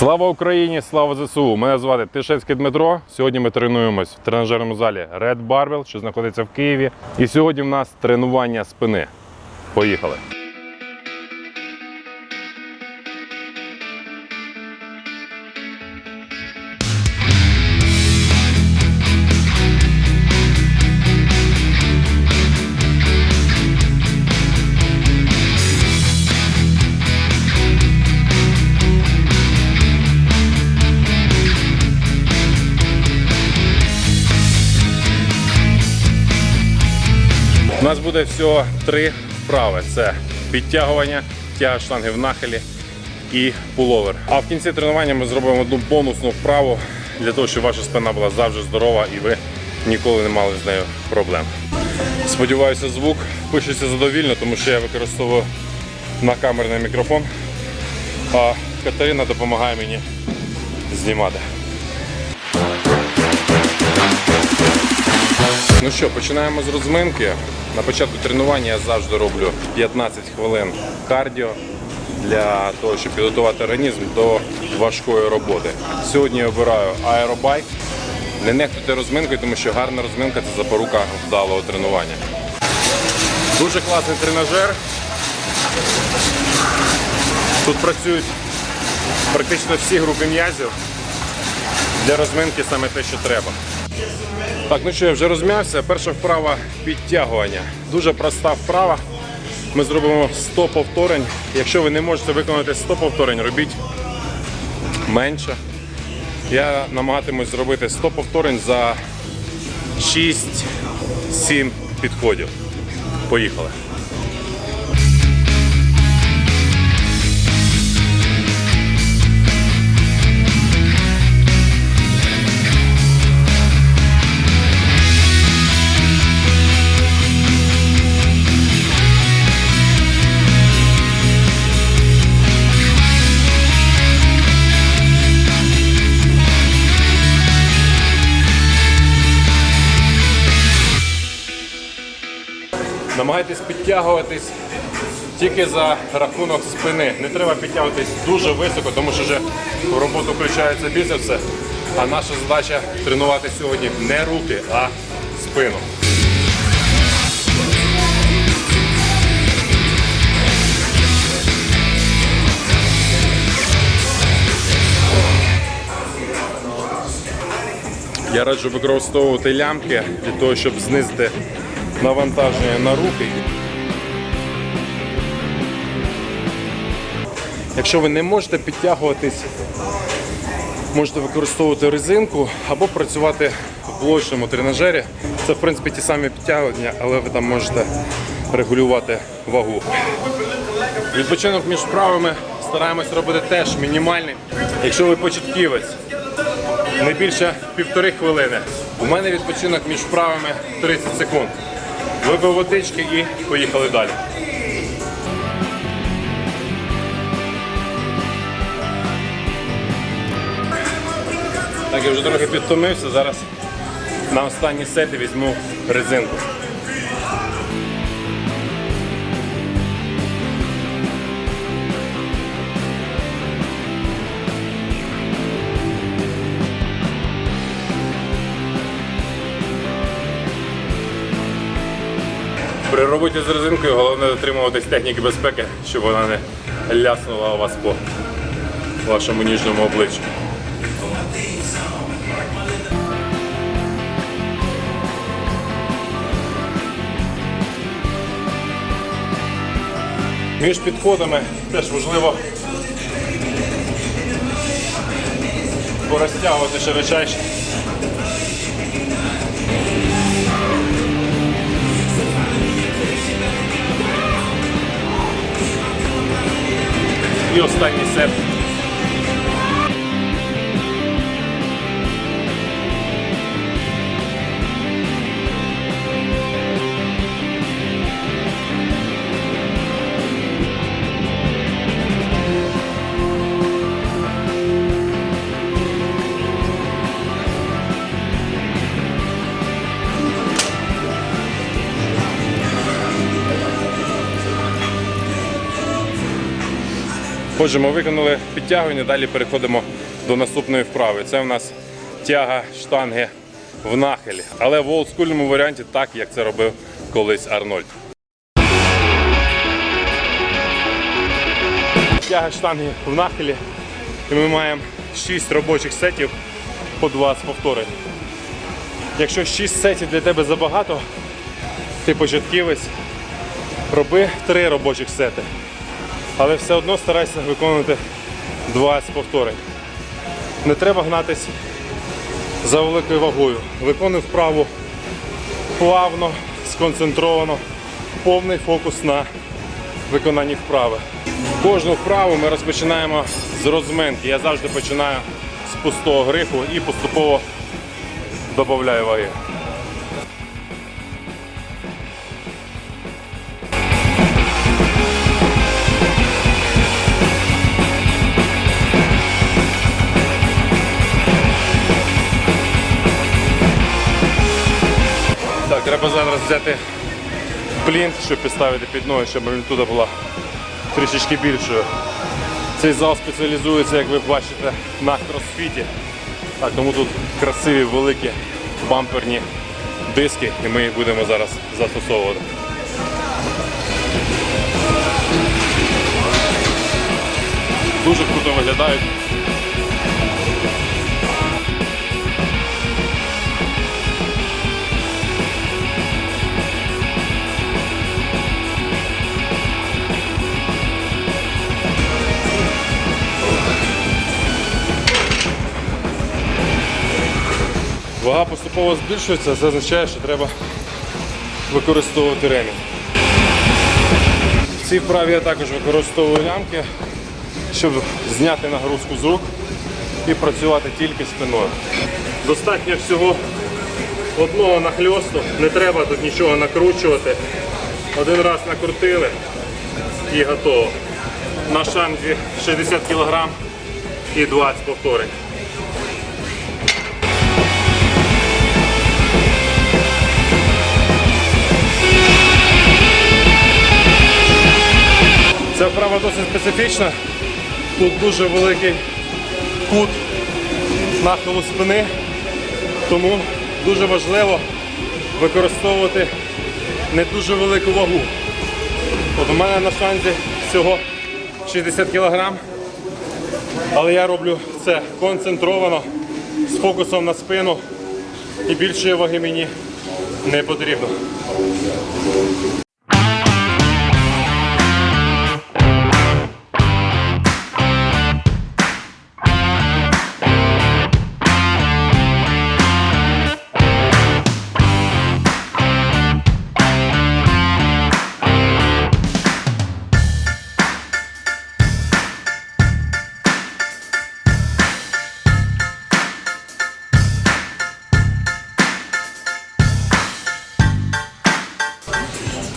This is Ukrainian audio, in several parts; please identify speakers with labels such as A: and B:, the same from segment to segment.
A: Слава Україні! Слава ЗСУ! Мене звати Тишецький Дмитро. Сьогодні ми тренуємось в тренажерному залі Red Barbell, що знаходиться в Києві. І сьогодні в нас тренування спини. Поїхали! Нас буде всього три вправи: це підтягування, тяга штанги в нахилі і пуловер. А в кінці тренування ми зробимо одну бонусну вправу для того, щоб ваша спина була завжди здорова і ви ніколи не мали з нею проблем. Сподіваюся, звук пишеться задовільно, тому що я використовую накамерний мікрофон, а Катерина допомагає мені знімати. Ну що, починаємо з розминки. На початку тренування я завжди роблю 15 хвилин кардіо для того, щоб підготувати організм до важкої роботи. Сьогодні я обираю аеробайк. Не нехтуйте розминкою, тому що гарна розминка це запорука вдалого тренування. Дуже класний тренажер. Тут працюють практично всі групи м'язів. Для розминки саме те, що треба. Так, ну що, я вже розм'явся. Перша вправа підтягування. Дуже проста вправа. Ми зробимо 100 повторень. Якщо ви не можете виконати 100 повторень, робіть менше. Я намагатимусь зробити 100 повторень за 6-7 підходів. Поїхали. Намагайтесь підтягуватись тільки за рахунок спини. Не треба підтягуватись дуже високо, тому що вже в роботу включаються біцепси. А наша задача тренувати сьогодні не руки, а спину. Я раджу використовувати лямки для того, щоб знизити навантаження на руки. Якщо ви не можете підтягуватись, можете використовувати резинку або працювати в блочному тренажері. Це в принципі ті самі підтягування, але ви там можете регулювати вагу. Відпочинок між вправами стараємось робити теж мінімальний. Якщо ви початківець, не більше півтори хвилини. У мене відпочинок між вправами 30 секунд. Випив водички і поїхали далі. Так, я вже трохи підтомився. Зараз на останній сеті візьму резинку. При роботі з резинкою головне дотримуватись техніки безпеки, щоб вона не ляснула у вас по вашому ніжному обличчю. Між підходами теж важливо порозтягувати широчайше. Останній сет. Отже, ми виконали підтягування, далі переходимо до наступної вправи. Це в нас тяга штанги в нахилі, але в олдскульному варіанті так, як це робив колись Арнольд. Тяга штанги в нахилі. І ми маємо 6 робочих сетів по 20 повторень. Якщо 6 сетів для тебе забагато, ти початківець, роби 3 робочих сети. Але все одно старайся виконувати 20 повторень. Не треба гнатись за великою вагою. Виконуй вправу плавно, сконцентровано, повний фокус на виконанні вправи. Кожну вправу ми розпочинаємо з розминки. Я завжди починаю з пустого грифу і поступово додаю ваги. Взяти плінт, щоб підставити під ноги, щоб амплітуда була трішечки більшою. Цей зал спеціалізується, як ви бачите, на кросфіті. Так, тому тут красиві великі бамперні диски, і ми їх будемо зараз застосовувати. Дуже круто виглядають. Вага поступово збільшується, це означає, що треба використовувати ремінь. В цій вправі я також використовую лямки, щоб зняти нагрузку з рук і працювати тільки спиною. Достатньо всього одного нахльосту, не треба тут нічого накручувати. Один раз накрутили і готово. На шанзі 60 кг і 20 повторень. Ця вправа досить специфічна. Тут дуже великий кут нахилу спини, тому дуже важливо використовувати не дуже велику вагу. От у мене на шанзі всього 60 кг, але я роблю це концентровано, з фокусом на спину і більшої ваги мені не потрібно.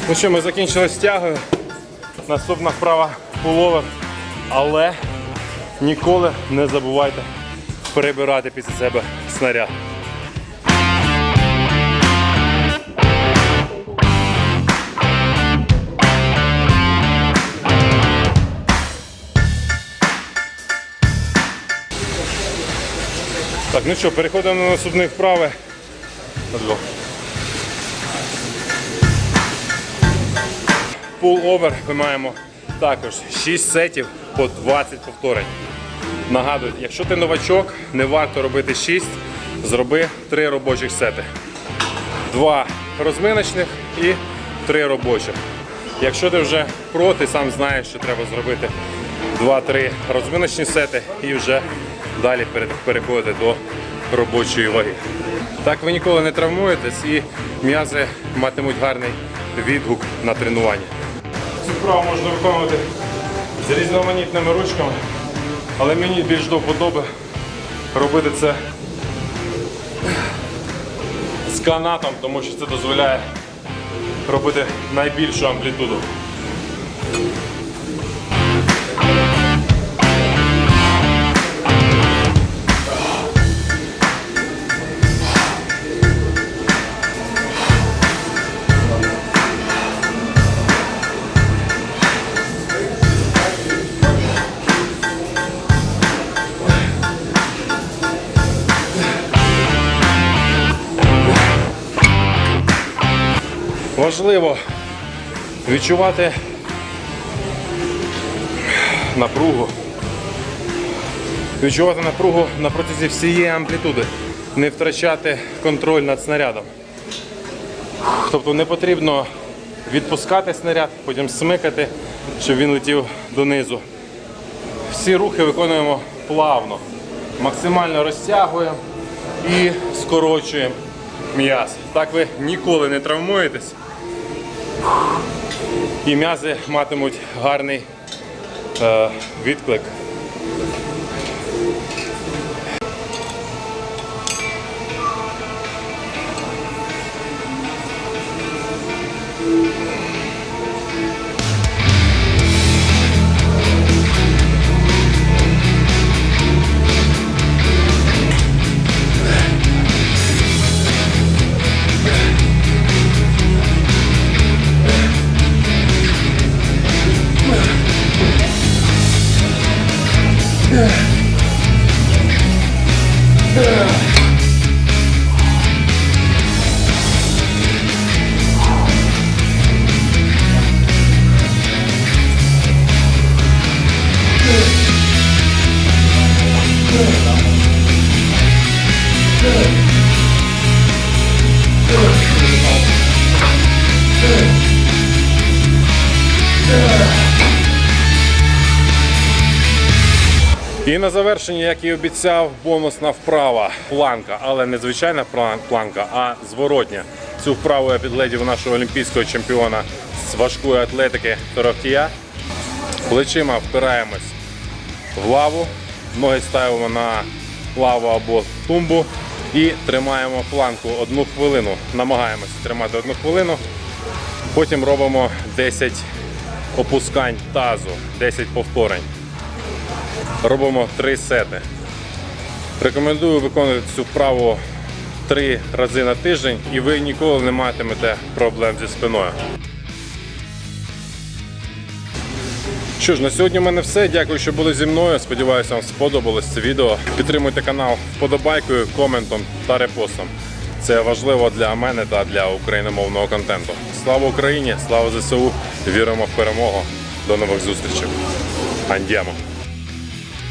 A: Ну що, ми закінчили з тягою. Наступна вправа пуловер. Але ніколи не забувайте перебирати після себе снаряд. Так, ну що, переходимо до наступної вправи. Пул-овер ми маємо також 6 сетів по 20 повторень. Нагадую, якщо ти новачок, не варто робити 6, зроби 3 робочих сети. Два розминочних і 3 робочих. Якщо ти вже про, ти сам знаєш, що треба зробити 2-3 розминочні сети і вже далі переходити до робочої ваги. Так ви ніколи не травмуєтесь і м'язи матимуть гарний відгук на тренуванні. Цю вправу можна виконувати з різноманітними ручками, але мені більш до вподоби робити це з канатом, тому що це дозволяє робити найбільшу амплітуду. Важливо відчувати напругу. Відчувати напругу на протязі всієї амплітуди, не втрачати контроль над снарядом. Тобто не потрібно відпускати снаряд, потім смикати, щоб він летів донизу. Всі рухи виконуємо плавно, максимально розтягуємо і скорочуємо м'яз. Так ви ніколи не травмуєтесь. І м'язи матимуть гарний е, відклик. І на завершення, як і обіцяв, бонусна вправа планка, але не звичайна планка, а зворотня. Цю вправу я підледів нашого олімпійського чемпіона з важкої атлетики Торохтія. Плечима впираємось в лаву, ноги ставимо на лаву або тумбу і тримаємо планку одну хвилину. Намагаємося тримати одну хвилину. Потім робимо 10 опускань тазу, 10 повторень. Робимо 3 сети. Рекомендую виконувати цю вправу 3 рази на тиждень і ви ніколи не матимете проблем зі спиною. Що ж, на сьогодні в мене все. Дякую, що були зі мною. Сподіваюся, вам сподобалось це відео. Підтримуйте канал вподобайкою, коментом та репостом. Це важливо для мене та для україномовного контенту. Слава Україні! Слава ЗСУ! Віримо в перемогу! До нових зустрічей! Андіамо!